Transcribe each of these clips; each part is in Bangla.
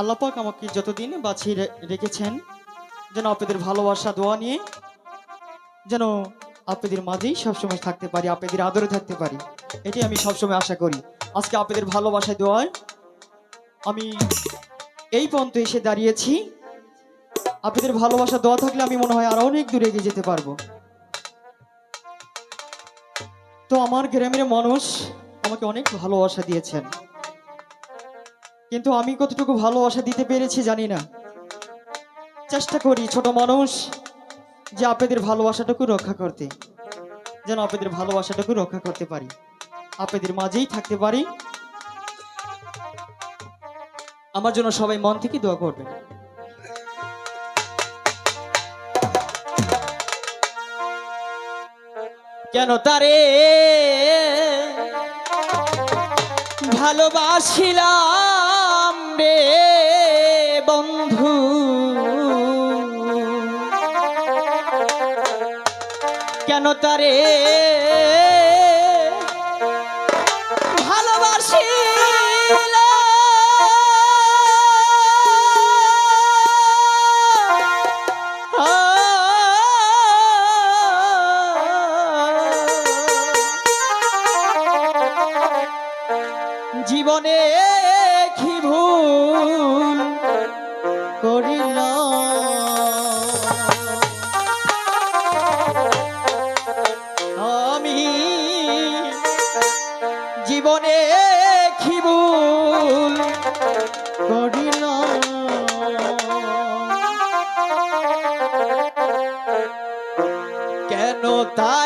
আল্লাপাক আমাকে যতদিন বাঁচিয়ে রেখেছেন, যেন আপনাদের ভালোবাসা, দোয়া নিয়ে যেন আপনাদের মাঝেই সবসময় থাকতে পারি, আপনাদের আদরে থাকতে পারি। এটি আমি সবসময় আশা করি। আজকে আপনাদের ভালোবাসায়, দোয়ায় আমি এই পর্যন্ত এসে দাঁড়িয়েছি। আপনাদের ভালোবাসা, দোয়া থাকলে আমি মনে হয় আরও অনেক দূরে এগিয়ে যেতে পারব। তো আমার গ্রামের মানুষ আমাকে অনেক ভালোবাসা দিয়েছেন। কিন্তু আমি কতটুকু ভালোবাসা দিতে পেরেছি জানি না। চেষ্টা করি ছোট মানুষ যে আপনাদের ভালোবাসাটুকু রক্ষা করতে, যেন আপনাদের ভালোবাসাটুকু রক্ষা করতে পারি। আপনাদের মাঝেই থাকতে পারি। আমার জন্য সবাই মন থেকে দোয়া করবেন। কেন তারে ভালোবাসিলাম? রে বন্ধু। কেন তারে করিল। আমি জীবনে ভুল করিল। কেন তারে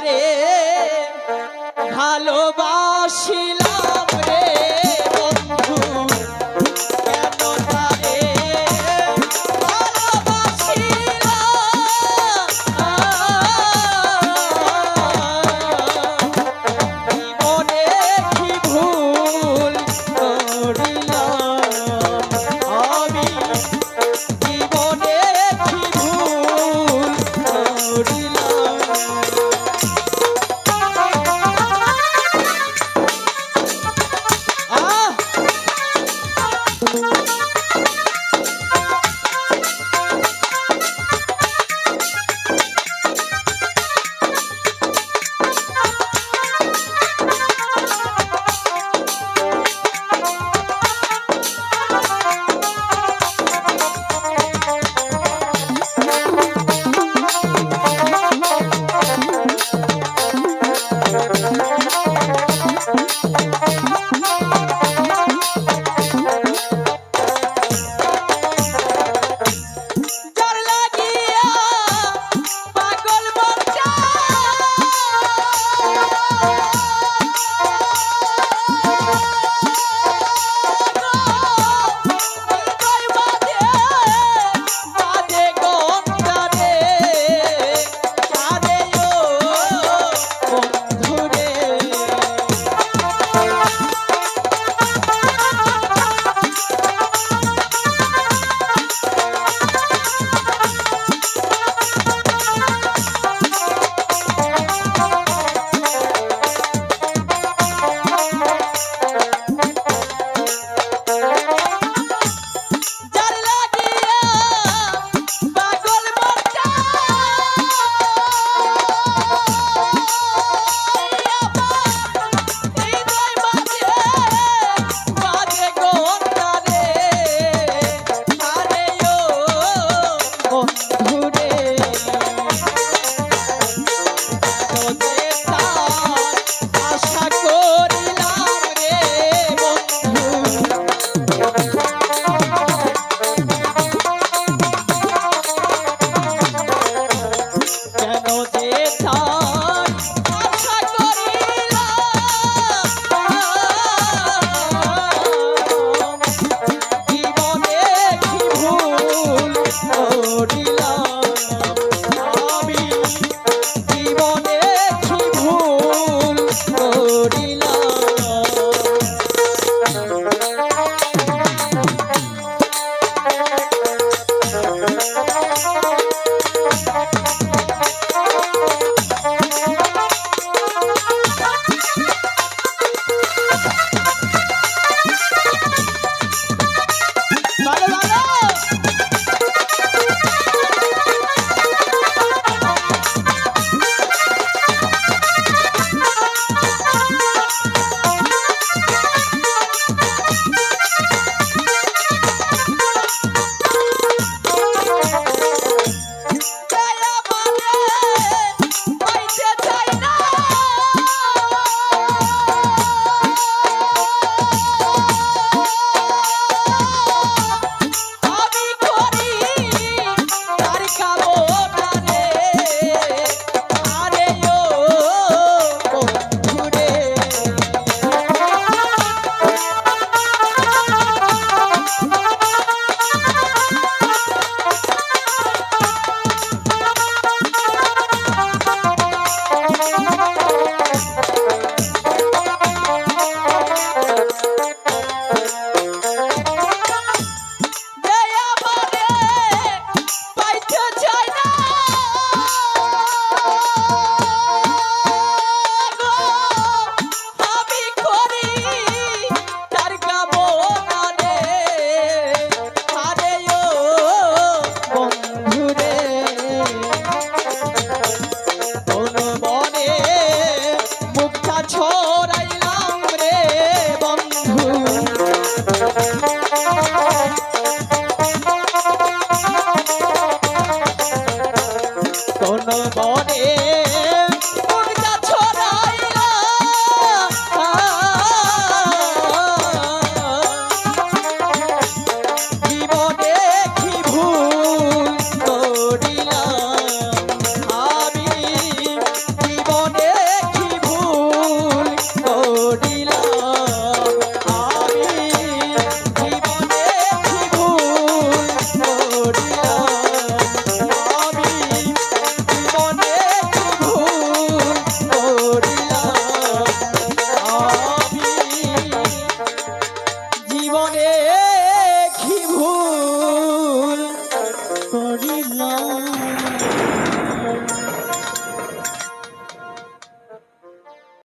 ball.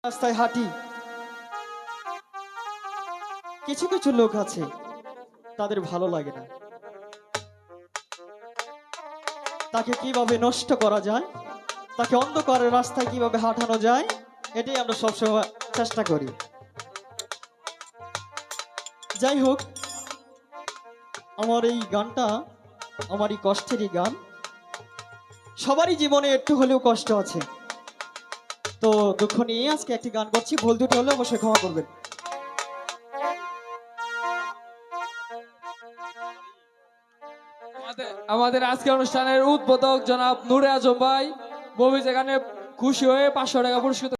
রাস্তায় হাঁটি। কিছু কিছু লোক আছে, তাদের ভালো লাগে না। তাকে কীভাবে নষ্ট করা যায়, তাকে অন্ধকারের রাস্তায় কীভাবে হাঁটানো যায়, এটাই আমরা সবসময় চেষ্টা করি। যাই হোক, আমার এই গানটা আমার এই কষ্টেরই গান। সবারই জীবনে একটু হলেও কষ্ট আছে। তো দুঃখ নিয়ে আজকে একটি গান করছি। ভুল দুটো হলে অবশ্যই ক্ষমা করবেন। আমাদের- আজকে অনুষ্ঠানের উদ্বোধক জনাব নূরে আজম ভাই মুভি যেখানে খুশি হয়ে পাঁচশো টাকা পুরস্কৃত